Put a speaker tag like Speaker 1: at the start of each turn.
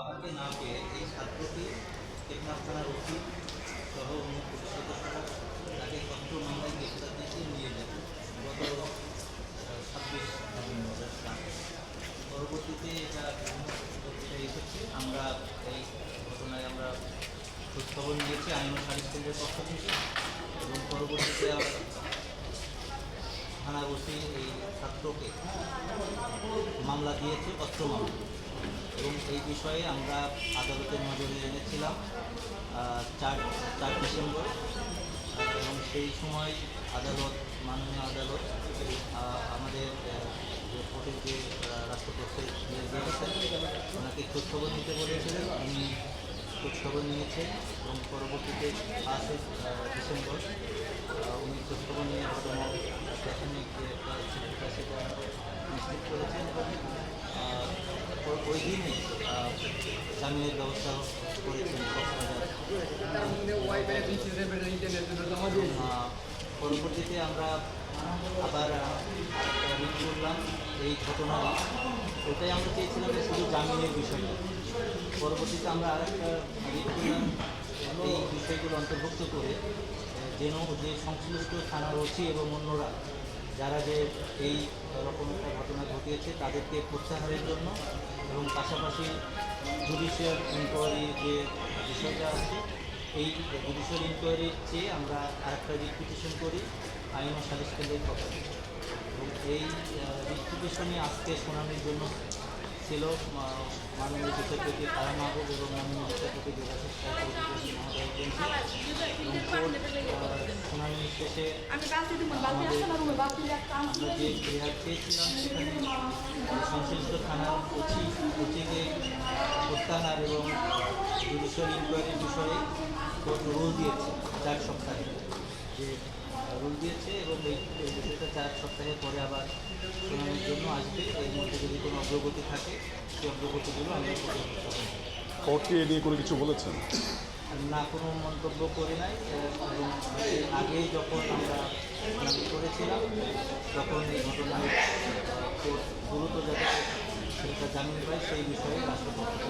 Speaker 1: বাবাকে না পেয়ে এই ছাত্রটি টেকনাফ থানার ওসি সহ অন্য পুলিশ সদস্যরা তাকে তথ্য মামলায় গ্রেফতার দিতে নিয়ে যায় গত ছাব্বিশ। পরবর্তীতে এটা পত্রিকায় এসেছে। আমরা এই ঘটনায় আমরা খোঁজখবর নিয়েছি আইন সালিশ কেন্দ্রের পক্ষ থেকে। এবং পরবর্তীতে থানা বসে এই ছাত্রকে মামলা দিয়েছে, অস্ত্র মামলা। এবং এই বিষয়ে আমরা আদালতের নজরে এনেছিলাম চার চার ডিসেম্বর। এবং সেই সময় আদালত, মাননীয় আদালত আমাদের কোর্টের যে রাষ্ট্রপক্ষের ওনাকে খোঁজখবর নিতে বলেছিলেন। উনি খোঁজখবর নিয়েছেন এবং পরবর্তীতে পাঁচই ডিসেম্বর। উনি খোঁজখবর নিয়ে ঘটনা প্রাথমিক যে একটা চিকিৎসা সেটা নিশ্চিত করেছেন এবং আহ, ও- ওই দিনই জামিনের ব্যবস্থা করেছেন পরবর্তীতে আমরা আবার রিট করলাম এই ঘটনার ওটাই আমরা চেয়েছিলাম যে শুধু জামিনের বিষয়টা পরবর্তীতে আমরা রিট করলাম এই বিষয়গুলো অন্তর্ভুক্ত করে, যেন যে সংশ্লিষ্ট থানার ওসি এবং অন্যরা, যারা যে এই রকম একটা ঘটনা ঘটিয়েছে, তাদেরকে প্রত্যাহারের জন্য এবং পাশাপাশি জুডিশিয়াল ইনকোয়ারি যে বিষয়টা আছে, এই জুডিশিয়াল ইনকোয়ারির চেয়ে আমরা আরেকটা রিপিটিশন করি, আইন ও সালিশ কেন্দ্রের পক্ষ থেকে। এবং এই রিপিটিশনে আজকে শুনানির জন্য ছিল মাননীয় বিচারপতি তারা মাহবুব এবং মাননীয় বিচারপতি বেঞ্চে এবং শুনানি শেষে আমরা যে রেহার চেয়েছিলাম সেখানে সংশ্লিষ্ট থানার ওসি ওসিকে প্রত্যাহার এবং জুডিশিয়াল ইনকোয়ারির বিষয়ে কোর্ট রুল দিয়েছে চার সপ্তাহে। যে রুল দিয়েছে এবং এই বিষয়টা চার সপ্তাহের পরে আবার শুনানির জন্য আসবে। এর মধ্যে যদি কোনো অগ্রগতি থাকে সেই অগ্রগতিগুলো আমরা কোর্টে
Speaker 2: কোর্টকে এ নিয়ে কোনো কিছু বলেছেন?
Speaker 1: না, কোনো মন্তব্য করি নাই। এবং আগেই যখন আমরা করেছিলাম তখন এই ঘটনায় গুরুত্ব যাতে সেটা জানিয়ে পাই, সেই বিষয়ে রাষ্ট্রপক্ষ